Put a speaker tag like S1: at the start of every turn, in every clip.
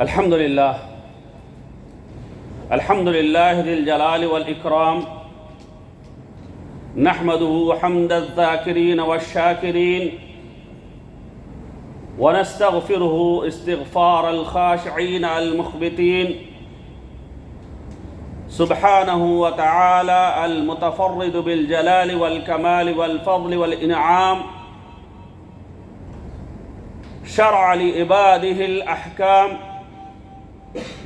S1: الحمد لله الحمد لله ذي الجلال والإكرام نحمده حمد الذاكرين والشاكرين ونستغفره استغفار الخاشعين المخبتين سبحانه وتعالى المتفرد بالجلال والكمال والفضل والإنعام شرع لعباده الأحكام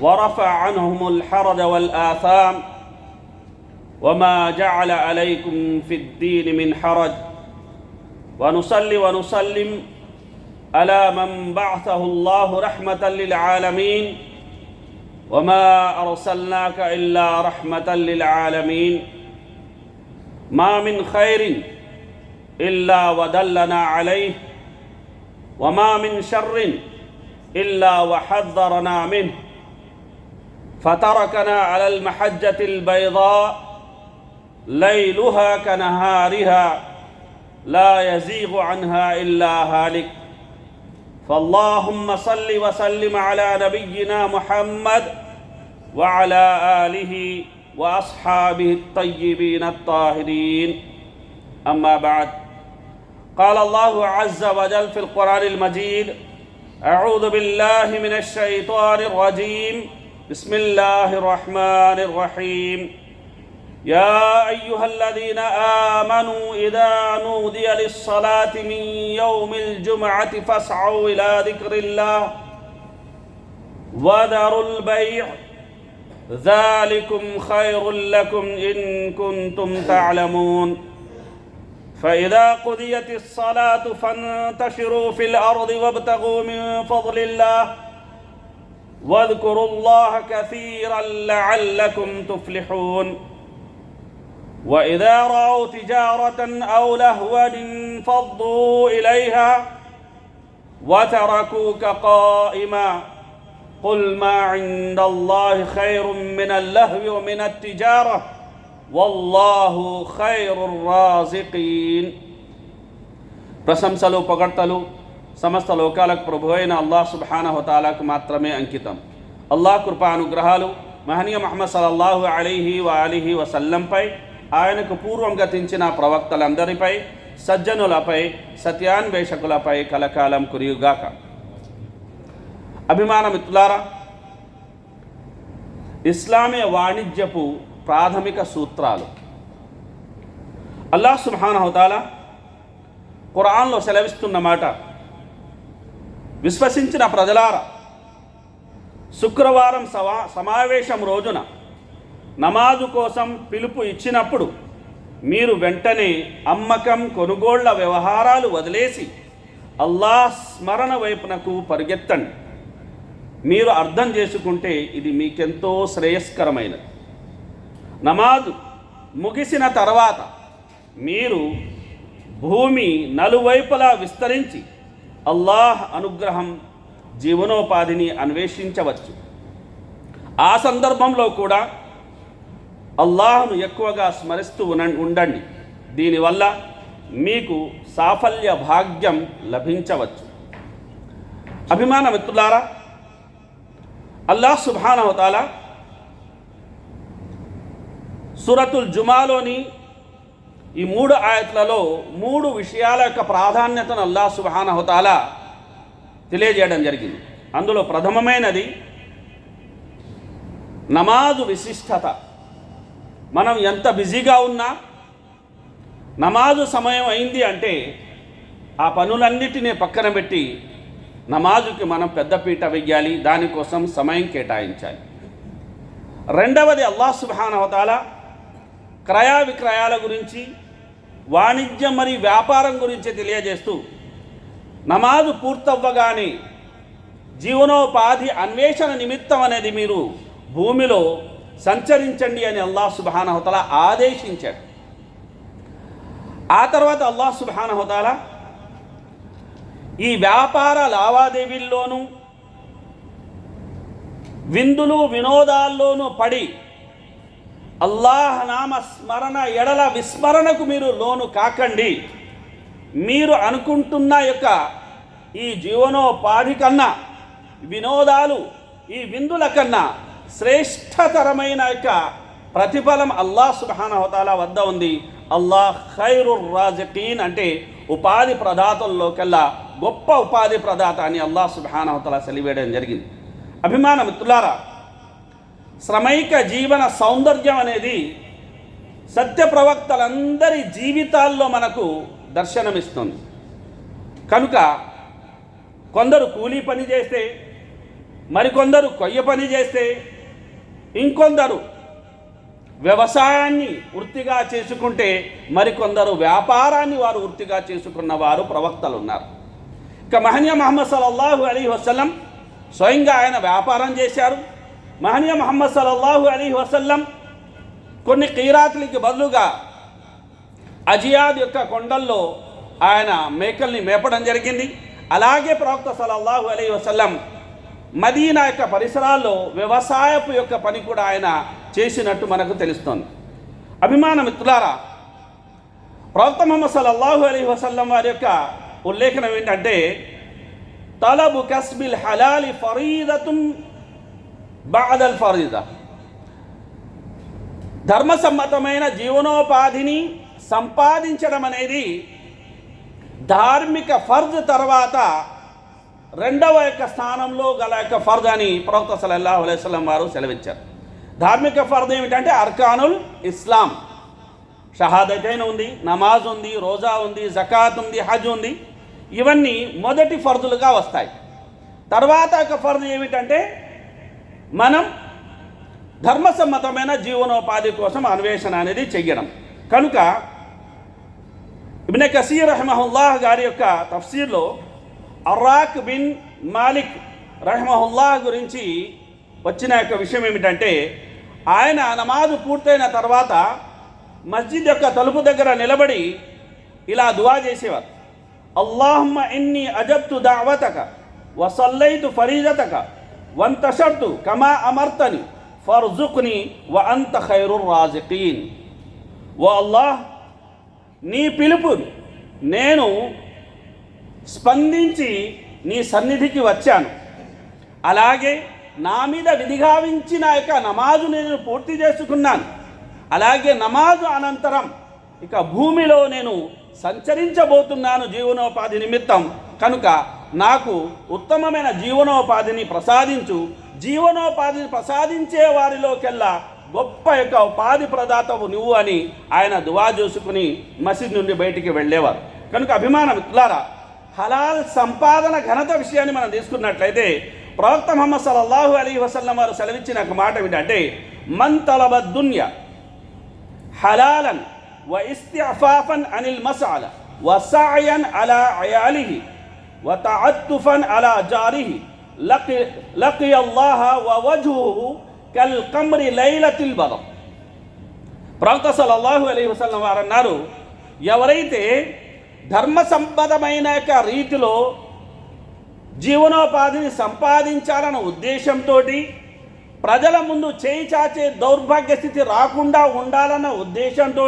S1: ورفع عنهم الحرج والآثام وما جعل عليكم في الدين من حرج ونصلي ونسلم على من بعثه الله رحمة للعالمين وما أرسلناك إلا رحمة للعالمين ما من خير إلا ودلنا عليه وما من شر إلا وحذرنا منه فتركنا على المحجة البيضاء ليلها كنهارها لا يزيغ عنها إلا هالك فاللهم صل وسلم على نبينا محمد وعلى آله وأصحابه الطيبين الطاهرين أما بعد قال الله عز وجل في القرآن المجيد أعوذ بالله من الشيطان الرجيم بسم الله الرحمن الرحيم يا أيها الذين آمنوا إذا نودي للصلاة من يوم الجمعة فاسعوا إلى ذكر الله وذروا البيع ذلكم خير لكم إن كنتم تعلمون فإذا قضيت الصلاة فانتشروا في الأرض وابتغوا من فضل الله واذكروا الله كثيرا لعلكم تفلحون واذا راوا تجاره او لهوا انفضوا اليها وتركوك قائما قل ما عند الله خير من اللهو ومن التجاره والله خير الرازقين ప్రశంసలు పొగడ్తలు సమస్త లోకాలకు ప్రభు అయిన అల్లాహ్ సుబానహతాలకు మాత్రమే అంకితం అల్లాహ్ కృపా అనుగ్రహాలు మహనీయ మహమ్మద్ సలల్లాహు అలీహి అలీహి వసల్లంపై ఆయనకు పూర్వం గతించిన ప్రవక్తలందరిపై సజ్జనులపై సత్యాన్వేషకులపై కలకాలం కురియుగాక అభిమాన మిత్రులారా ఇస్లామీయ వాణిజ్యపు ప్రాథమిక సూత్రాలు అల్లాహ్ సుబానహతాల ఖురాన్లో సెలవిస్తున్న మాట విశ్వసించిన ప్రజలార శుక్రవారం సమా సమావేశం రోజున నమాజు కోసం పిలుపు ఇచ్చినప్పుడు మీరు వెంటనే అమ్మకం కొనుగోళ్ల వ్యవహారాలు వదిలేసి అల్లాహ్ స్మరణ వైపునకు పరిగెత్తండి మీరు అర్థం చేసుకుంటే ఇది మీకెంతో శ్రేయస్కరమైనది నమాజు ముగిసిన తర్వాత మీరు భూమి నలువైపులా విస్తరించి అల్లాహ్ అనుగ్రహం జీవనోపాధిని అన్వేషించవచ్చు ఆ సందర్భంలో కూడా అల్లాహ్ను ఎక్కువగా స్మరిస్తూ ఉండండి దీనివల్ల మీకు సాఫల్య భాగ్యం లభించవచ్చు అభిమాన మిత్రులారా అల్లాహ్ సుభానవతాల సురతుల్ జుమాలోని ఈ మూడు ఆయత్లలో మూడు విషయాల యొక్క ప్రాధాన్యతను అల్లా సుబానహుతాల తెలియజేయడం జరిగింది అందులో ప్రథమమైనది నమాజు విశిష్టత మనం ఎంత బిజీగా ఉన్నా నమాజు సమయం అయింది అంటే ఆ పనులన్నిటినీ పక్కన పెట్టి నమాజుకి మనం పెద్దపీట వెయ్యాలి దానికోసం సమయం కేటాయించాలి రెండవది అల్లా సుబానవతాల క్రయా విక్రయాల గురించి వాణిజ్యం మరియు వ్యాపారం గురించి తెలియజేస్తూ నమాజు పూర్తవ్వగానే జీవనోపాధి అన్వేషణ నిమిత్తం అనేది మీరు భూమిలో సంచరించండి అని అల్లాహ్ సుబానహతల ఆదేశించాడు ఆ తర్వాత అల్లాహ్ సుబానహతల ఈ వ్యాపార లావాదేవీల్లోనూ విందులు వినోదాల్లోనూ పడి అల్లాహ్ నామ స్మరణ ఎడల విస్మరణకు మీరు లోను కాకండి మీరు అనుకుంటున్న యొక్క ఈ జీవనోపాధి కన్నా వినోదాలు ఈ విందుల కన్నా శ్రేష్టతరమైన యొక్క ప్రతిఫలం అల్లాహ్ హోతాల వద్ద ఉంది అల్లాహ్ ఖైరు రాజకీన్ అంటే ఉపాధి ప్రదాతల్లోకెల్లా గొప్ప ఉపాధి ప్రదాత అని అల్లాహ్ హోతాల సెలివేయడం జరిగింది అభిమాన మిత్రులారా శ్రమైక జీవన సౌందర్యం అనేది సత్య ప్రవక్తలందరి జీవితాల్లో మనకు దర్శనమిస్తుంది కనుక కొందరు కూలీ పని చేస్తే మరికొందరు కొయ్య పని చేస్తే ఇంకొందరు వ్యవసాయాన్ని వృత్తిగా చేసుకుంటే మరికొందరు వ్యాపారాన్ని వారు వృత్తిగా చేసుకున్న వారు ప్రవక్తలు ఉన్నారు ఇక మహనీయ మహమ్మద్ సల్లల్లాహు అలీ వసలం స్వయంగా ఆయన వ్యాపారం చేశారు మహనీయ మహమ్మద్ సలల్లాహు అలీ వసల్లం కొన్ని కీరాతులకి బదులుగా అజియాద్ యొక్క కొండల్లో ఆయన మేకల్ని మేపడం జరిగింది అలాగే ప్రవక్త సలల్లాహు అలీ వసల్లం మదీనా యొక్క పరిసరాల్లో వ్యవసాయపు యొక్క పని కూడా ఆయన చేసినట్టు మనకు తెలుస్తోంది అభిమాన మిత్రులారా ప్రవక్త మహమ్మద్ సలల్లాహు అలీ వసల్లం వారి యొక్క ఉల్లేఖనం ఏంటంటే తలబు కస్బిల్ హలాలి ఫరీదతుం బాదల్ ఫరీద ధర్మసమ్మతమైన జీవనోపాధిని సంపాదించడం అనేది ధార్మిక ఫర్జ్ తర్వాత రెండవ యొక్క స్థానంలో గల యొక్క ఫర్జ్ అని ప్రవక్త సలల్లాహు అలైస్లం వారు సెలవిచ్చారు ధార్మిక ఫర్జ్ ఏమిటంటే అర్కానుల్ ఇస్లాం షహాదైన ఉంది నమాజ్ ఉంది రోజా ఉంది జకాత్ ఉంది హజ్ ఉంది ఇవన్నీ మొదటి ఫర్జులుగా వస్తాయి తర్వాత యొక్క ఫర్జ్ ఏమిటంటే మనం ధర్మసమ్మతమైన జీవనోపాధి కోసం అన్వేషణ అనేది చెయ్యడం కనుక ఇబ్నె కసీర్ రహమహుల్లాహ్ గారి యొక్క తఫ్సీర్లో అర్రాక్ బిన్ మాలిక్ రహమహుల్లాహ్ గురించి వచ్చిన యొక్క విషయం ఏమిటంటే ఆయన నమాజు పూర్తయిన తర్వాత మస్జిద్ యొక్క తలుపు దగ్గర నిలబడి ఇలా దువా చేసేవారు అల్లాహమ్మ ఇన్ని అజబ్తు దావతక వసల్లైతు ఫరీజతక వంతషర్తు కమా అమర్తని ఫర్జుక్ని వ అంత ఖైరు రాజకీన్ ఓ అల్లాహ్ నీ పిలుపు నేను స్పందించి నీ సన్నిధికి వచ్చాను అలాగే నా మీద విధిగావించిన యొక్క నమాజు నేను పూర్తి చేసుకున్నాను అలాగే నమాజు అనంతరం ఇక భూమిలో నేను సంచరించబోతున్నాను జీవనోపాధి నిమిత్తం కనుక నాకు ఉత్తమమైన జీవనోపాధిని ప్రసాదించు జీవనోపాధిని ప్రసాదించే వారిలోకెల్లా గొప్ప యొక్క ఉపాధి ప్రదాతవు నువ్వు అని ఆయన దువా చూసుకుని మసీద్ నుండి బయటికి వెళ్ళేవారు కనుక అభిమానం మిత్రులారా హలాల్ సంపాదన ఘనత విషయాన్ని మనం తీసుకున్నట్లయితే ప్రవక్త మొహమ్మద్ సల్లల్లాహు అలీ వసల్లం వారు సెలవిచ్చిన ఒక మాట ఏంటంటే మన్ హలాలన్ వ ఇస్తిఫాఫన్ అనిల్ మసాల వసాయన్ అలా అయాలిహి وتعطفا على جاره لقي, لقي الله ووجهه కల్కమ్రి లైలతిల్ బలం ప్రవక్త సలల్లాహు అలీ వసలం వారు అన్నారు ఎవరైతే ధర్మ సంపదమైన రీతిలో జీవనోపాధిని సంపాదించాలన్న ఉద్దేశంతో ప్రజల ముందు చేయి చాచే దౌర్భాగ్య స్థితి రాకుండా ఉండాలన్న ఉద్దేశంతో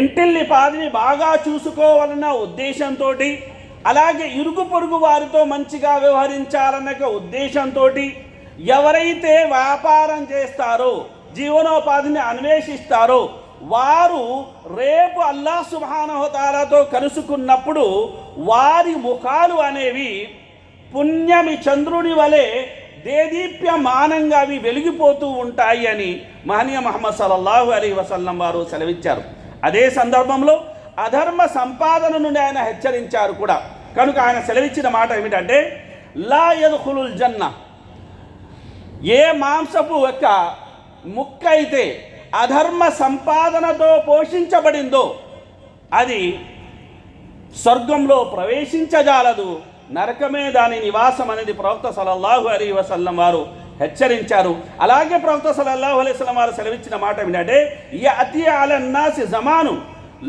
S1: ఇంటిల్ని పాదిని బాగా చూసుకోవాలన్న ఉద్దేశంతో అలాగే ఇరుగు పొరుగు వారితో మంచిగా వ్యవహరించాలనే ఉద్దేశంతో ఎవరైతే వ్యాపారం చేస్తారో జీవనోపాధిని అన్వేషిస్తారో వారు రేపు అల్లా సుహానహతాలతో కలుసుకున్నప్పుడు వారి ముఖాలు అనేవి పుణ్యమి చంద్రుని వలె దేదీప్యమానంగా అవి వెలిగిపోతూ ఉంటాయి అని మహనీయ మహమ్మద్ సల్లల్లాహు అలీ వసల్లం వారు సెలవిచ్చారు అదే సందర్భంలో అధర్మ సంపాదన నుండి ఆయన హెచ్చరించారు కూడా కనుక ఆయన సెలవిచ్చిన మాట ఏమిటంటే లా యదుఖులుల్ జన్న ఏ మాంసపు యొక్క ముక్క అయితే అధర్మ సంపాదనతో పోషించబడిందో అది స్వర్గంలో ప్రవేశించజాలదు నరకమే దాని నివాసం అనేది ప్రవక్త సలల్లాహు అలీ వసల్లం వారు హెచ్చరించారు అలాగే ప్రవక్త సలల్లాహు అలైస్లం వారు సెలవిచ్చిన మాట ఏమిటంటే ఈ అతి అలన్నాసి జమాను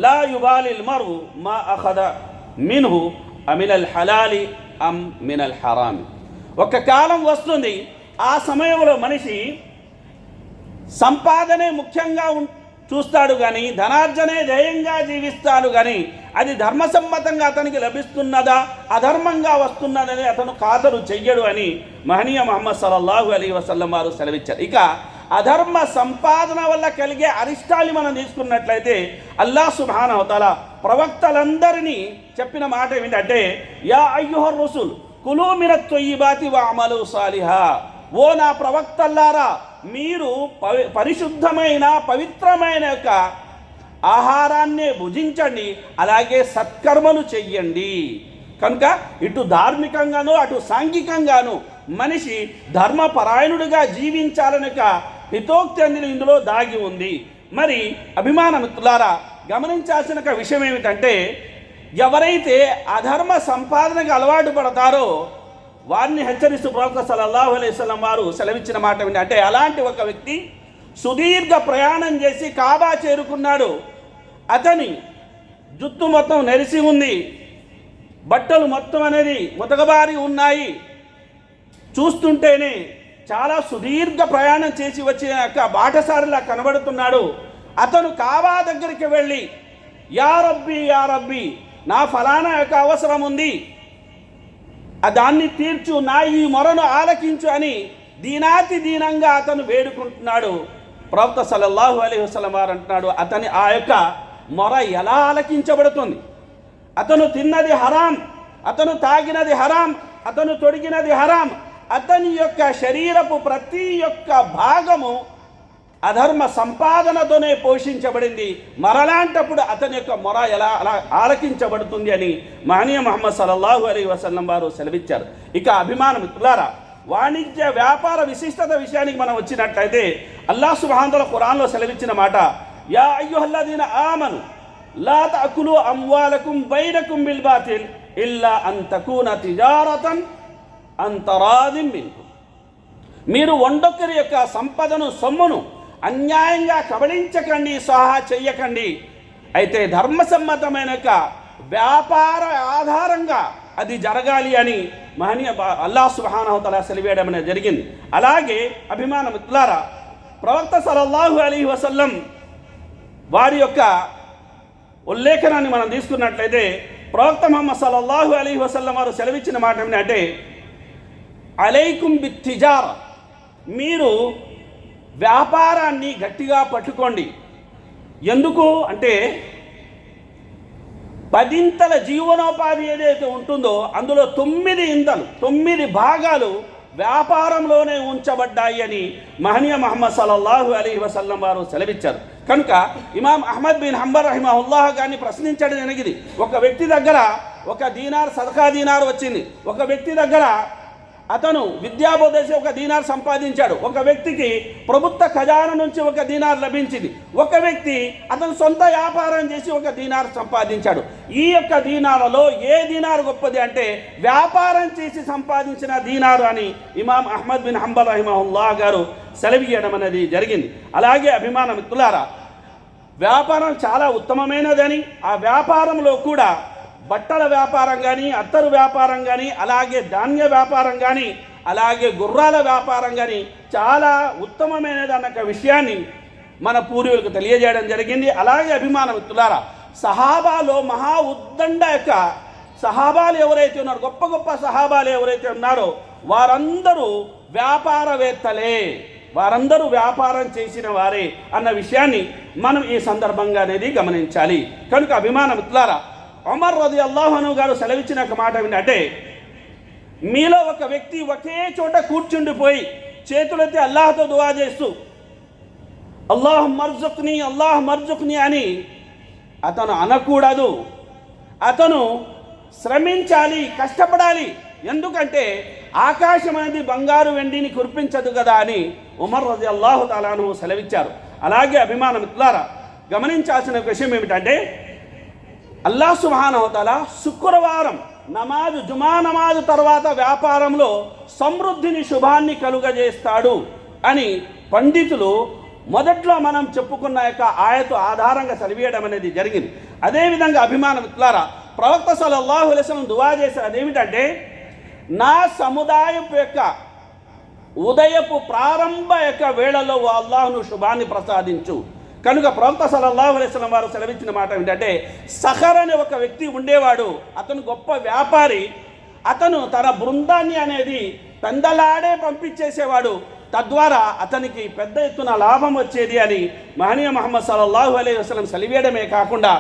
S1: లా యుబాలిల్ మరు మా అహద మిన్హు అమినల్ హలాలి అమ్ మినల్ హరామి ఒక కాలం వస్తుంది ఆ సమయంలో మనిషి సంపాదనే ముఖ్యంగా చూస్తాడు కానీ ధనార్జనే ధ్యేయంగా జీవిస్తాడు కానీ అది ధర్మసమ్మతంగా అతనికి లభిస్తున్నదా అధర్మంగా వస్తున్నదని అతను ఖాతరు చెయ్యడు అని మహనీయ మహమ్మద్ సల్లల్లాహు అలీ వసల్లం వారు సెలవిచ్చారు ఇక అధర్మ సంపాదన వల్ల కలిగే అరిష్టాన్ని మనం తీసుకున్నట్లయితే అల్లా అవతల ప్రవక్తలందరినీ చెప్పిన మాట ఏమిటంటే యా అయ్యుహ రసూల్ కులు మినత్తొయ్యిబాతి వామలు సాలిహా ఓ నా ప్రవక్తల్లారా మీరు పవి పరిశుద్ధమైన పవిత్రమైన యొక్క ఆహారాన్ని భుజించండి అలాగే సత్కర్మలు చెయ్యండి కనుక ఇటు ధార్మికంగాను అటు సాంఘికంగాను మనిషి ధర్మపరాయణుడిగా జీవించాలనక హితోక్తి అందిన ఇందులో దాగి ఉంది మరి అభిమాన మిత్రులారా గమనించాల్సిన విషయం ఏమిటంటే ఎవరైతే అధర్మ సంపాదనకు అలవాటు పడతారో వారిని హెచ్చరిస్తూ ప్రవక్త సలల్లాహు అలైస్లం వారు సెలవిచ్చిన మాట ఏంటి అంటే అలాంటి ఒక వ్యక్తి సుదీర్ఘ ప్రయాణం చేసి కాబా చేరుకున్నాడు అతని జుత్తు మొత్తం నెరిసి ఉంది బట్టలు మొత్తం అనేది ముతగబారి ఉన్నాయి చూస్తుంటేనే చాలా సుదీర్ఘ ప్రయాణం చేసి వచ్చిన యొక్క బాటసారిలా కనబడుతున్నాడు అతను కావా దగ్గరికి వెళ్ళి యా రబ్బీ యా రబ్బీ నా ఫలానా యొక్క అవసరం ఉంది దాన్ని తీర్చు నా ఈ మొరను ఆలకించు అని దీనాతి దీనంగా అతను వేడుకుంటున్నాడు ప్రవక్త సలల్లాహు అలీ వసలం వారు అంటున్నాడు అతని ఆ యొక్క మొర ఎలా ఆలకించబడుతుంది అతను తిన్నది హరాం అతను తాగినది హరాం అతను తొడిగినది హరాం అతని యొక్క శరీరపు ప్రతి యొక్క భాగము అధర్మ సంపాదనతోనే పోషించబడింది మరలాంటప్పుడు అతని యొక్క మొర ఎలా అలా ఆలకించబడుతుంది అని మహనీయ మహమ్మద్ సలల్లాహు అలీ వసల్లం వారు సెలవిచ్చారు ఇక అభిమానం మిత్రులారా వాణిజ్య వ్యాపార విశిష్టత విషయానికి మనం వచ్చినట్లయితే అల్లా సుబాంతల ఖురాన్లో సెలవిచ్చిన మాట యా అయ్యుహల్లాదీన ఆమను లాత అకులు అమ్వాలకుం బైనకుం బిల్బాతిల్ ఇల్లా ఇల్లా నా తిజారతన్ అంతరాది మిన్హు మీరు వండొకరి యొక్క సంపదను సొమ్మును అన్యాయంగా కబళించకండి సహా చెయ్యకండి అయితే ధర్మసమ్మతమైన యొక్క వ్యాపార ఆధారంగా అది జరగాలి అని మహనీయ అల్లా సుహానవతల సెలివేయడం అనేది జరిగింది అలాగే అభిమాన మిత్రులారా ప్రవక్త సలల్లాహు అలీ వసల్లం వారి యొక్క ఉల్లేఖనాన్ని మనం తీసుకున్నట్లయితే ప్రవక్త మహమ్మద్ సలల్లాహు అలీ వసల్లం వారు సెలవిచ్చిన మాట ఏంటంటే అలైకుం బిత్తిజార్ మీరు వ్యాపారాన్ని గట్టిగా పట్టుకోండి ఎందుకు అంటే పదింతల జీవనోపాధి ఏదైతే ఉంటుందో అందులో తొమ్మిది ఇంతలు తొమ్మిది భాగాలు వ్యాపారంలోనే ఉంచబడ్డాయి అని మహనీయ మహమ్మద్ సల్లల్లాహు అలీ వసల్లం వారు సెలవిచ్చారు కనుక ఇమాం అహ్మద్ బిన్ హంబర్ రహిమహుల్లాహ్ గారిని ప్రశ్నించడం జరిగింది ఒక వ్యక్తి దగ్గర ఒక దీనార్ సదకా దీనార్ వచ్చింది ఒక వ్యక్తి దగ్గర అతను విద్యాబోధేసి ఒక దీనార్ సంపాదించాడు ఒక వ్యక్తికి ప్రభుత్వ ఖజానా నుంచి ఒక దీనార్ లభించింది ఒక వ్యక్తి అతను సొంత వ్యాపారం చేసి ఒక దీనార్ సంపాదించాడు ఈ యొక్క దీనాలలో ఏ దీనార్ గొప్పది అంటే వ్యాపారం చేసి సంపాదించిన దీనారు అని ఇమాం అహ్మద్ బిన్ హంబల్ రహిమహుల్లా గారు సెలవియడం అనేది జరిగింది అలాగే అభిమాన మిత్రులారా వ్యాపారం చాలా ఉత్తమమైనదని ఆ వ్యాపారంలో కూడా బట్టల వ్యాపారం కానీ అత్తరు వ్యాపారం కానీ అలాగే ధాన్య వ్యాపారం కానీ అలాగే గుర్రాల వ్యాపారం కానీ చాలా ఉత్తమమైనది అన్న విషయాన్ని మన పూర్వీకులకు తెలియజేయడం జరిగింది అలాగే అభిమాన మిత్రులారా సహాబాలో మహా ఉద్దండ యొక్క సహాబాలు ఎవరైతే ఉన్నారో గొప్ప గొప్ప సహాబాలు ఎవరైతే ఉన్నారో వారందరూ వ్యాపారవేత్తలే వారందరూ వ్యాపారం చేసిన వారే అన్న విషయాన్ని మనం ఈ సందర్భంగా అనేది గమనించాలి కనుక అభిమాన మిత్రులారా ఒమర్ రది అల్లాహను గారు సెలవిచ్చిన ఒక మాట ఏంటంటే మీలో ఒక వ్యక్తి ఒకే చోట కూర్చుండిపోయి చేతులైతే అల్లాహతో దువా చేస్తూ అల్లాహ్ మర్జుక్ని అల్లాహ్ మర్జుక్ని అని అతను అనకూడదు అతను శ్రమించాలి కష్టపడాలి ఎందుకంటే ఆకాశం అనేది బంగారు వెండిని కురిపించదు కదా అని ఉమర్ రజి అల్లాహు తాలాను సెలవిచ్చారు అలాగే అభిమానం ద్వారా గమనించాల్సిన విషయం ఏమిటంటే అల్లా సుహానవతల శుక్రవారం నమాజ్ జుమా నమాజు తర్వాత వ్యాపారంలో సమృద్ధిని శుభాన్ని కలుగజేస్తాడు అని పండితులు మొదట్లో మనం చెప్పుకున్న యొక్క ఆయత ఆధారంగా చదివేయడం అనేది జరిగింది అదేవిధంగా అభిమానం ద్వారా ప్రవక్త అల్లాహు అలైస్లం దువా అది ఏమిటంటే నా సముదాయం యొక్క ఉదయపు ప్రారంభ యొక్క వేళలో అల్లాహును శుభాన్ని ప్రసాదించు కనుక ప్రవక్త సలల్లాహు అలైస్లం వారు సెలవించిన మాట ఏంటంటే సహర్ అనే ఒక వ్యక్తి ఉండేవాడు అతను గొప్ప వ్యాపారి అతను తన బృందాన్ని అనేది పెందలాడే పంపించేసేవాడు తద్వారా అతనికి పెద్ద ఎత్తున లాభం వచ్చేది అని మహనీయ మహమ్మద్ సల్లల్లాహు అలైహి వసలం సెలివేయడమే కాకుండా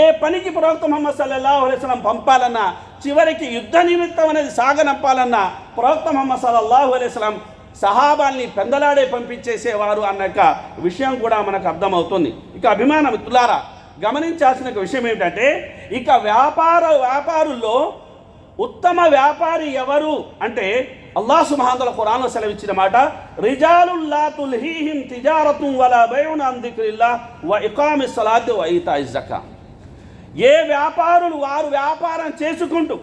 S1: ఏ పనికి ప్రవక్త మహమ్మద్ సల్లల్లాహు అలైహి వసలం పంపాలన్నా చివరికి యుద్ధ నిమిత్తం అనేది సాగనంపాలన్నా ప్రవక్త మహమ్మద్ సల్లల్లాహు అలైహి వసలం సహాబాల్ని పెందలాడే పంపించేసేవారు అన్న యొక్క విషయం కూడా మనకు అర్థమవుతుంది ఇక అభిమాన మిత్రులారా గమనించాల్సిన విషయం ఏమిటంటే ఇక వ్యాపార వ్యాపారుల్లో ఉత్తమ వ్యాపారి ఎవరు అంటే అల్లా సుమహాంతల ఖురాన్లో సెలవిచ్చిన మాట రిజాలుల్లా తుల్హీహిం తిజారతు వల బైన్ అందిక్రిల్లా వ ఇకామి సలాత్ వైతా ఏ వ్యాపారులు వారు వ్యాపారం చేసుకుంటూ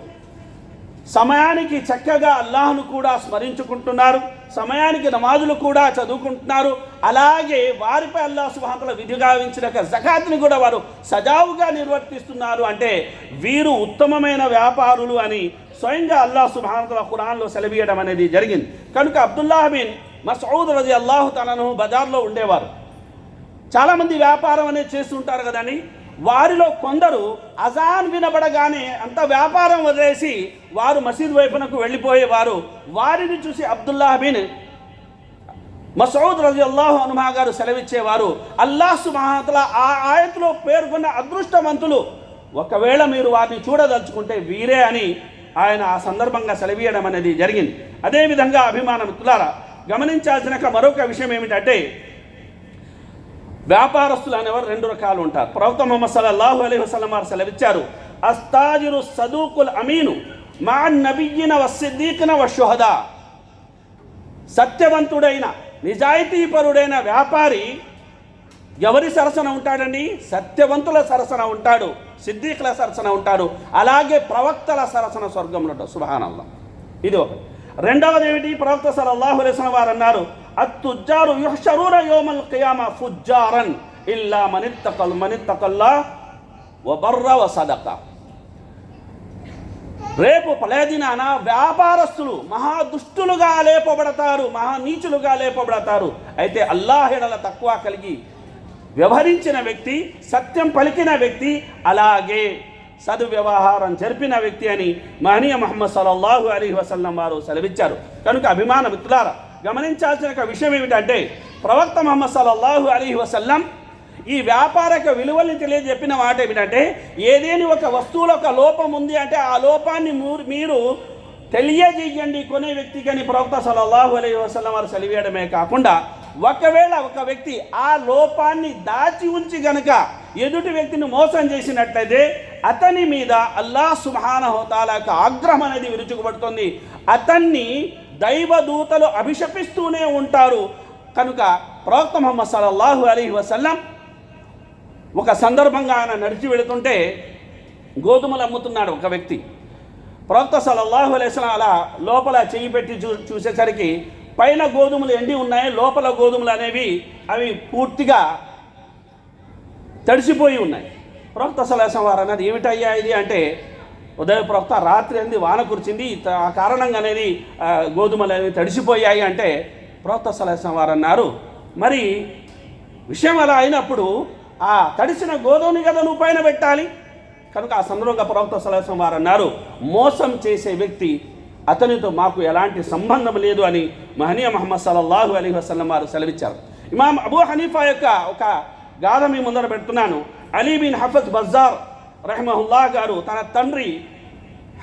S1: సమయానికి చక్కగా అల్లాహ్ను కూడా స్మరించుకుంటున్నారు సమయానికి నమాజులు కూడా చదువుకుంటున్నారు అలాగే వారిపై అల్లా సుహాంతల విధిగావించిన జకాత్ని కూడా వారు సజావుగా నిర్వర్తిస్తున్నారు అంటే వీరు ఉత్తమమైన వ్యాపారులు అని స్వయంగా అల్లా సుహాంతల ఖురాన్లో సెలవీయడం అనేది జరిగింది కనుక మా మసౌద్ అది అల్లాహు తనను బజార్లో ఉండేవారు చాలామంది వ్యాపారం అనేది చేస్తుంటారు కదండి వారిలో కొందరు అజాన్ వినబడగానే అంత వ్యాపారం వదిలేసి వారు మసీద్ వైపునకు వెళ్ళిపోయేవారు వారిని చూసి అబ్దుల్లా బిన్ మసౌద్ రజి అల్లాహు అనుమా గారు సెలవిచ్చేవారు అల్లాహ్ మహాతల ఆ ఆయతలో పేర్కొన్న అదృష్టవంతులు ఒకవేళ మీరు వారిని చూడదలుచుకుంటే వీరే అని ఆయన ఆ సందర్భంగా సెలవీయడం అనేది జరిగింది అదేవిధంగా అభిమానం తులారా గమనించాల్సిన మరొక విషయం ఏమిటంటే వ్యాపారస్తులు అనేవారు రెండు రకాలు ఉంటారు ప్రవక్త మొహమ్మద్ సల్లాహు అలీ వసలం వారు సెలవిచ్చారు అస్తాజిరు సదూకుల్ అమీను మా నబియ్యిన వసిద్దీకిన వశుహద సత్యవంతుడైన నిజాయితీపరుడైన వ్యాపారి ఎవరి సరసన ఉంటాడని సత్యవంతుల సరసన ఉంటాడు సిద్దీకుల సరసన ఉంటాడు అలాగే ప్రవక్తల సరసన స్వర్గంలో ఉంటాడు సుభానల్లా ఇది ఒక రెండవది ఏమిటి ప్రవక్త సలల్లాహు వారు అన్నారు అత్తుజ్జారు యుహ్షరూర యోమల్ కియామ ఫుజ్జారన్ ఇల్లా మనిత్తకల్ మనిత్తకల్లా వబర్ర రేపు పలేదినాన వ్యాపారస్తులు మహాదుష్టులుగా లేపబడతారు మహానీచులుగా లేపబడతారు అయితే అల్లాహిడల తక్కువ కలిగి వ్యవహరించిన వ్యక్తి సత్యం పలికిన వ్యక్తి అలాగే సద్వ్యవహారం జరిపిన వ్యక్తి అని మహనీయ మహమ్మద్ సల్లల్లాహు అలీ వసల్లం వారు సెలవిచ్చారు కనుక అభిమాన మిత్రులారా గమనించాల్సిన ఒక విషయం ఏమిటంటే ప్రవక్త మహమ్మద్ సల్లల్లాహు అలీ వసల్లం ఈ వ్యాపారక విలువల్ని తెలియజెప్పిన మాట ఏమిటంటే ఏదేని ఒక వస్తువులో ఒక లోపం ఉంది అంటే ఆ లోపాన్ని మీరు తెలియజేయండి కొనే వ్యక్తి కానీ ప్రవక్త సలహు అలై వసలం వారు చదివేయడమే కాకుండా ఒకవేళ ఒక వ్యక్తి ఆ లోపాన్ని దాచి ఉంచి గనక ఎదుటి వ్యక్తిని మోసం చేసినట్లయితే అతని మీద అల్లా సుహాన హోతాల యొక్క ఆగ్రహం అనేది విరుచుకుపడుతుంది అతన్ని దైవదూతలు అభిషపిస్తూనే ఉంటారు కనుక ప్రవక్త ముహమ్మద్ సలల్లాహు అలీ వసల్లం ఒక సందర్భంగా ఆయన నడిచి వెళుతుంటే గోధుమలు అమ్ముతున్నాడు ఒక వ్యక్తి ప్రవక్త సలల్లాహు అలైస్లం అలా లోపల చెయ్యి పెట్టి చూ చూసేసరికి పైన గోధుమలు ఎండి ఉన్నాయి లోపల గోధుమలు అనేవి అవి పూర్తిగా తడిసిపోయి ఉన్నాయి ప్రవక్త సలహసం వారు అన్నది ఏమిటయ్యా ఇది అంటే ఉదయం ప్రవక్త రాత్రి అంది వాన కురిచింది ఆ కారణంగా అనేది గోధుమలు అనేవి తడిసిపోయాయి అంటే ప్రవక్త సలహసం వారు అన్నారు మరి విషయం అలా అయినప్పుడు ఆ తడిసిన గోధుమని కదా నువ్వు పైన పెట్టాలి కనుక ఆ సందర్భంగా ప్రవక్త సలహసం వారు అన్నారు మోసం చేసే వ్యక్తి అతనితో మాకు ఎలాంటి సంబంధం లేదు అని మహనీయ మహమ్మద్ సల్లల్లాహు అలీ వసలం వారు సెలవిచ్చారు ఇమాం అబూ హనీఫా యొక్క ఒక గాథ మీ ముందర పెడుతున్నాను అలీ బిన్ హఫజ్ బజార్ రహమహుల్లా గారు తన తండ్రి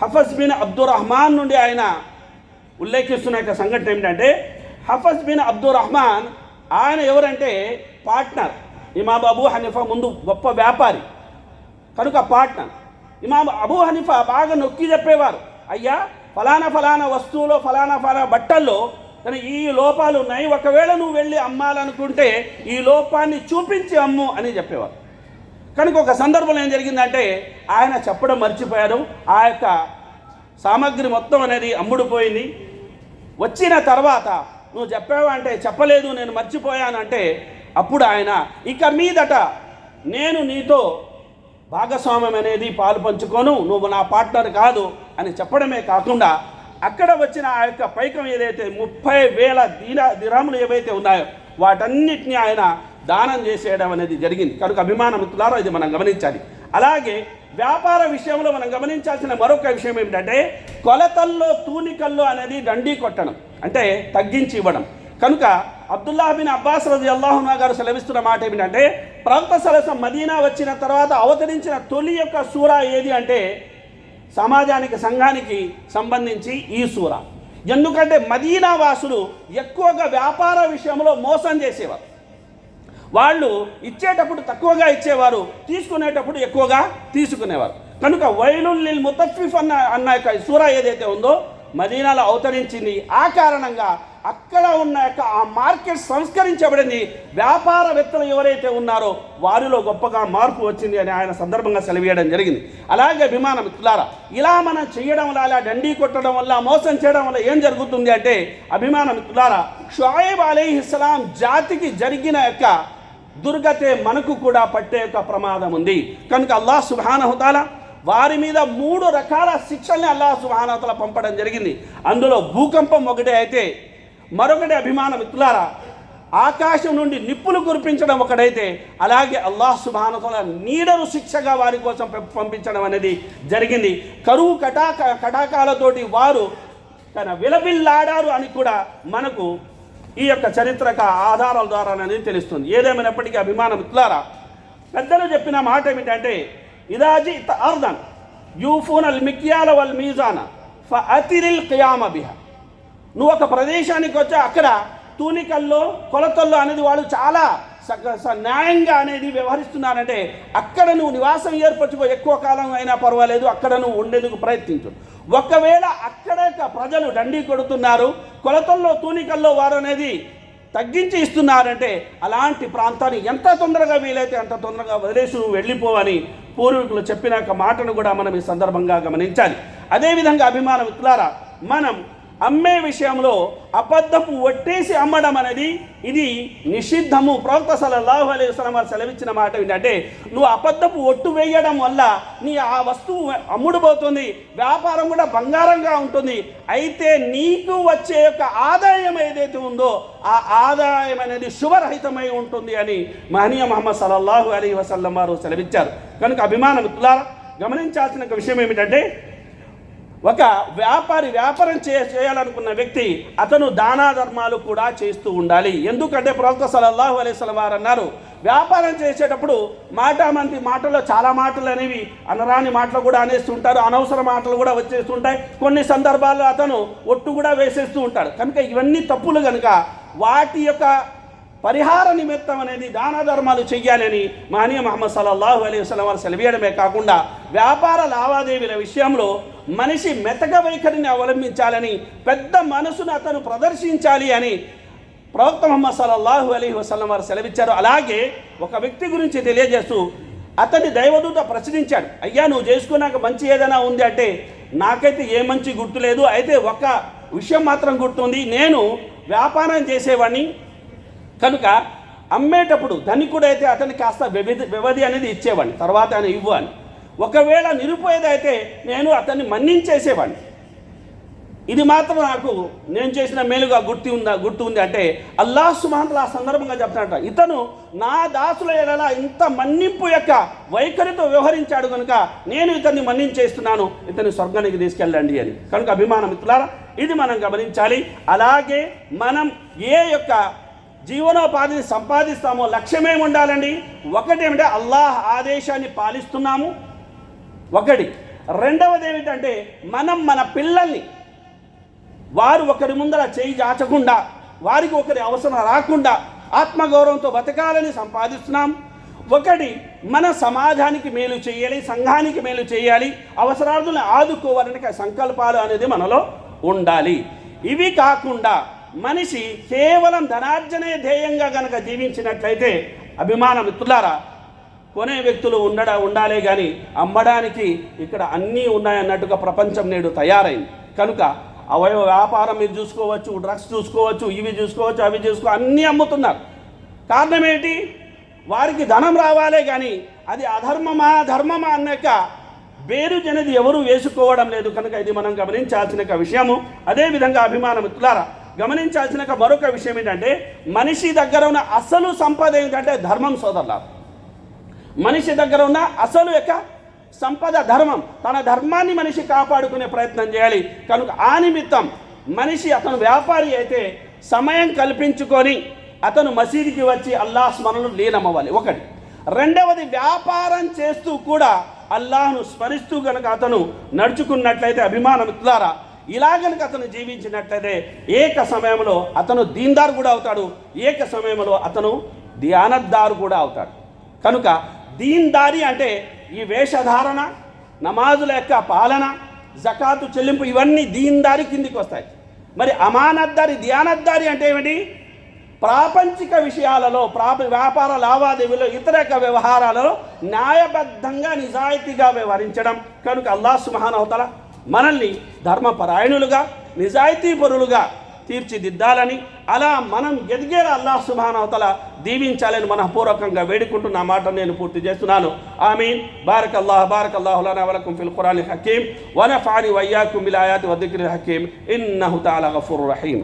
S1: హఫజ్ బిన్ రహమాన్ నుండి ఆయన ఉల్లేఖిస్తున్న యొక్క సంఘటన ఏమిటంటే హఫజ్ బిన్ రహమాన్ ఆయన ఎవరంటే పార్ట్నర్ ఇమాం అబూ హనీఫా ముందు గొప్ప వ్యాపారి కనుక పార్ట్నర్ ఇమాం అబూ హనీఫా బాగా నొక్కి చెప్పేవారు అయ్యా ఫలానా ఫలానా వస్తువులో ఫలానా ఫలానా బట్టల్లో కానీ ఈ లోపాలు ఉన్నాయి ఒకవేళ నువ్వు వెళ్ళి అమ్మాలనుకుంటే ఈ లోపాన్ని చూపించి అమ్ము అని చెప్పేవారు కనుక ఒక సందర్భంలో ఏం జరిగిందంటే ఆయన చెప్పడం మర్చిపోయారు ఆ యొక్క సామాగ్రి మొత్తం అనేది అమ్ముడుపోయింది వచ్చిన తర్వాత నువ్వు చెప్పావా అంటే చెప్పలేదు నేను మర్చిపోయానంటే అప్పుడు ఆయన ఇక మీదట నేను నీతో భాగస్వామ్యం అనేది పాలు పంచుకోను నువ్వు నా పార్ట్నర్ కాదు అని చెప్పడమే కాకుండా అక్కడ వచ్చిన ఆ యొక్క పైకం ఏదైతే ముప్పై వేల దీన దిరాములు ఏవైతే ఉన్నాయో వాటన్నిటిని ఆయన దానం చేసేయడం అనేది జరిగింది కనుక అభిమానమిత్రులారో ఇది మనం గమనించాలి అలాగే వ్యాపార విషయంలో మనం గమనించాల్సిన మరొక విషయం ఏమిటంటే కొలతల్లో తూనికల్లో అనేది దండీ కొట్టడం అంటే తగ్గించి ఇవ్వడం కనుక అబ్దుల్లా బిన్ అబ్బాస్ రజి అల్లాహునా గారు సెలవిస్తున్న మాట ఏమిటంటే ప్రవక్త సలసం మదీనా వచ్చిన తర్వాత అవతరించిన తొలి యొక్క సూర ఏది అంటే సమాజానికి సంఘానికి సంబంధించి ఈ సూర ఎందుకంటే మదీనా వాసులు ఎక్కువగా వ్యాపార విషయంలో మోసం చేసేవారు వాళ్ళు ఇచ్చేటప్పుడు తక్కువగా ఇచ్చేవారు తీసుకునేటప్పుడు ఎక్కువగా తీసుకునేవారు కనుక వైలుల్ ముతఫిఫ్ అన్న అన్న యొక్క సూరా ఏదైతే ఉందో మదీనాలో అవతరించింది ఆ కారణంగా అక్కడ ఉన్న యొక్క ఆ మార్కెట్ సంస్కరించబడింది వ్యాపారవేత్తలు ఎవరైతే ఉన్నారో వారిలో గొప్పగా మార్పు వచ్చింది అని ఆయన సందర్భంగా సెలవేయడం జరిగింది అలాగే విమానం మిత్రులారా ఇలా మనం చేయడం వల్ల అలా దండీ కొట్టడం వల్ల మోసం చేయడం వల్ల ఏం జరుగుతుంది అంటే అభిమాన మిత్రులారా షాయిబ్ అలీ ఇస్లాం జాతికి జరిగిన యొక్క దుర్గతే మనకు కూడా పట్టే యొక్క ప్రమాదం ఉంది కనుక అల్లా హుతాల వారి మీద మూడు రకాల శిక్షల్ని అల్లా సుభానతల పంపడం జరిగింది అందులో భూకంపం ఒకటే అయితే మరొకటి అభిమాన మిత్రులారా ఆకాశం నుండి నిప్పులు కురిపించడం ఒకడైతే అలాగే అల్లాహ్ సుబానతల నీడను శిక్షగా వారి కోసం పంపించడం అనేది జరిగింది కరువు కటాక కటాకాలతోటి వారు తన విలవిల్లాడారు అని కూడా మనకు ఈ యొక్క చరిత్రక ఆధారాల ద్వారా అనేది తెలుస్తుంది ఏదేమైనప్పటికీ అభిమాన మిత్రులారా పెద్దలు చెప్పిన మాట ఏమిటంటే ఇదాజి అర్దన్ యూఫూన్ అల్ మిక్యాల వల్ మీజాన ఫ అతిరిల్ ఖియామ బిహా నువ్వు ఒక ప్రదేశానికి వచ్చా అక్కడ తూనికల్లో కొలతల్లో అనేది వాళ్ళు చాలా న్యాయంగా అనేది వ్యవహరిస్తున్నారంటే అక్కడ నువ్వు నివాసం ఏర్పరచుకో ఎక్కువ కాలం అయినా పర్వాలేదు అక్కడ నువ్వు ఉండేందుకు ప్రయత్నించు ఒకవేళ అక్కడ ప్రజలు డండి కొడుతున్నారు కొలతల్లో తూనికల్లో వారు అనేది తగ్గించి ఇస్తున్నారంటే అలాంటి ప్రాంతాన్ని ఎంత తొందరగా వీలైతే అంత తొందరగా వదిలేసి వెళ్ళిపోవని పూర్వీకులు చెప్పిన మాటను కూడా మనం ఈ సందర్భంగా గమనించాలి అదేవిధంగా అభిమాన మిత్రులారా మనం అమ్మే విషయంలో అబద్ధపు ఒట్టేసి అమ్మడం అనేది ఇది నిషిద్ధము ప్రవక్త సలహు అలీ వసలం వారు సెలవిచ్చిన మాట ఏంటంటే నువ్వు అబద్ధపు ఒట్టు వేయడం వల్ల నీ ఆ వస్తువు అమ్ముడుపోతుంది వ్యాపారం కూడా బంగారంగా ఉంటుంది అయితే నీకు వచ్చే యొక్క ఆదాయం ఏదైతే ఉందో ఆ ఆదాయం అనేది శుభరహితమై ఉంటుంది అని మహనీయ మహమ్మద్ సలల్లాహు అలీ వసల్లం వారు సెలవిచ్చారు కనుక అభిమానం తులారా గమనించాల్సిన విషయం ఏమిటంటే ఒక వ్యాపారి వ్యాపారం చే చేయాలనుకున్న వ్యక్తి అతను దానాధర్మాలు ధర్మాలు కూడా చేస్తూ ఉండాలి ఎందుకంటే ప్రవక్త సలహు అలైస్లం వారు అన్నారు వ్యాపారం చేసేటప్పుడు మాట మంది మాటల్లో చాలా మాటలు అనేవి అనరాని మాటలు కూడా అనేస్తుంటారు అనవసర మాటలు కూడా వచ్చేస్తుంటాయి కొన్ని సందర్భాల్లో అతను ఒట్టు కూడా వేసేస్తూ ఉంటాడు కనుక ఇవన్నీ తప్పులు కనుక వాటి యొక్క పరిహార నిమిత్తం అనేది దాన ధర్మాలు చెయ్యాలని మానియ మహమ్మద్ సల్లల్లాహు అలైహి వసలం వారు సెలవేయడమే కాకుండా వ్యాపార లావాదేవీల విషయంలో మనిషి మెతక వైఖరిని అవలంబించాలని పెద్ద మనసును అతను ప్రదర్శించాలి అని ప్రవక్త మొహమ్మద్ సల్లల్లాహు అలీ వసలం వారు సెలవిచ్చారు అలాగే ఒక వ్యక్తి గురించి తెలియజేస్తూ అతన్ని దైవదూత ప్రశ్నించాడు అయ్యా నువ్వు చేసుకున్నాక మంచి ఏదైనా ఉంది అంటే నాకైతే ఏ మంచి గుర్తు లేదు అయితే ఒక విషయం మాత్రం గుర్తుంది నేను వ్యాపారం చేసేవాడిని కనుక అమ్మేటప్పుడు ధనికుడైతే అతనికి కాస్త వ్యవధి వ్యవధి అనేది ఇచ్చేవాడిని తర్వాత ఆయన ఇవ్వాలి ఒకవేళ నిరుపోయేదైతే నేను అతన్ని మన్నించేసేవాడిని ఇది మాత్రం నాకు నేను చేసిన మేలుగా గుర్తి ఉందా గుర్తు ఉంది అంటే అల్లా సుమాంతలు ఆ సందర్భంగా చెప్తాడట ఇతను నా దాసుల ఎడలా ఇంత మన్నింపు యొక్క వైఖరితో వ్యవహరించాడు కనుక నేను ఇతన్ని మన్నించేస్తున్నాను ఇతని స్వర్గానికి తీసుకెళ్ళండి అని కనుక అభిమానం ఇతలారా ఇది మనం గమనించాలి అలాగే మనం ఏ యొక్క జీవనోపాధిని సంపాదిస్తామో లక్ష్యమేమి ఉండాలండి ఒకటేమిటే అల్లాహ్ ఆదేశాన్ని పాలిస్తున్నాము ఒకటి రెండవది ఏమిటంటే మనం మన పిల్లల్ని వారు ఒకరి ముందర చేయి దాచకుండా వారికి ఒకరి అవసరం రాకుండా ఆత్మగౌరవంతో బతకాలని సంపాదిస్తున్నాం ఒకటి మన సమాజానికి మేలు చేయాలి సంఘానికి మేలు చేయాలి అవసరార్థులను ఆదుకోవాలని సంకల్పాలు అనేది మనలో ఉండాలి ఇవి కాకుండా మనిషి కేవలం ధనార్జనే ధ్యేయంగా గనక జీవించినట్లయితే అభిమాన మిత్రులారా కొనే వ్యక్తులు ఉండడా ఉండాలే కానీ అమ్మడానికి ఇక్కడ అన్నీ ఉన్నాయన్నట్టుగా ప్రపంచం నేడు తయారైంది కనుక అవయవ వ్యాపారం మీరు చూసుకోవచ్చు డ్రగ్స్ చూసుకోవచ్చు ఇవి చూసుకోవచ్చు అవి చూసుకో అన్నీ అమ్ముతున్నారు కారణం ఏంటి వారికి ధనం రావాలే కానీ అది అధర్మమా ధర్మమా అన్నాక వేరు అనేది ఎవరు వేసుకోవడం లేదు కనుక ఇది మనం గమనించాల్సిన విషయము అదేవిధంగా అభిమానం మిత్రులారా గమనించాల్సిన మరొక విషయం ఏంటంటే మనిషి దగ్గర ఉన్న అసలు సంపద ఏంటంటే ధర్మం సోదరులారు మనిషి దగ్గర ఉన్న అసలు యొక్క సంపద ధర్మం తన ధర్మాన్ని మనిషి కాపాడుకునే ప్రయత్నం చేయాలి కనుక ఆ నిమిత్తం మనిషి అతను వ్యాపారి అయితే సమయం కల్పించుకొని అతను మసీదుకి వచ్చి అల్లాహ్ స్మరణలు లీనమవ్వాలి ఒకటి రెండవది వ్యాపారం చేస్తూ కూడా అల్లాహను స్మరిస్తూ కనుక అతను నడుచుకున్నట్లయితే అభిమానం ద్వారా ఇలా కనుక అతను జీవించినట్లయితే ఏక సమయంలో అతను దీందారు కూడా అవుతాడు ఏక సమయంలో అతను ధ్యానద్దారు కూడా అవుతాడు కనుక దీన్దారి అంటే ఈ వేషధారణ నమాజుల యొక్క పాలన జకాతు చెల్లింపు ఇవన్నీ దీన్దారి కిందికి వస్తాయి మరి అమానద్దారి ధ్యానద్దారి అంటే ఏమిటి ప్రాపంచిక విషయాలలో ప్రాప వ్యాపార లావాదేవీలో ఇతర యొక్క వ్యవహారాలలో న్యాయబద్ధంగా నిజాయితీగా వ్యవహరించడం కనుక అల్లా సుమహానవతల మనల్ని ధర్మపరాయణులుగా నిజాయితీపరులుగా తీర్చిదిద్దాలని అలా మనం ఎదిగేలా అల్లాహ్ సుబానవతల దీవించాలని మనపూర్వకంగా వేడుకుంటున్న నా మాట నేను పూర్తి చేస్తున్నాను ఆమీన్ బారక్ అల్లాహ్ బారక్ అల్లాహులానా వలకం ఫిల్ ఖురాన్ హకీం వనఫాని వయ్యాకుం బిలాయాతి వదిక్రి హకీం ఇన్నహు తాలా గఫూర్ రహీం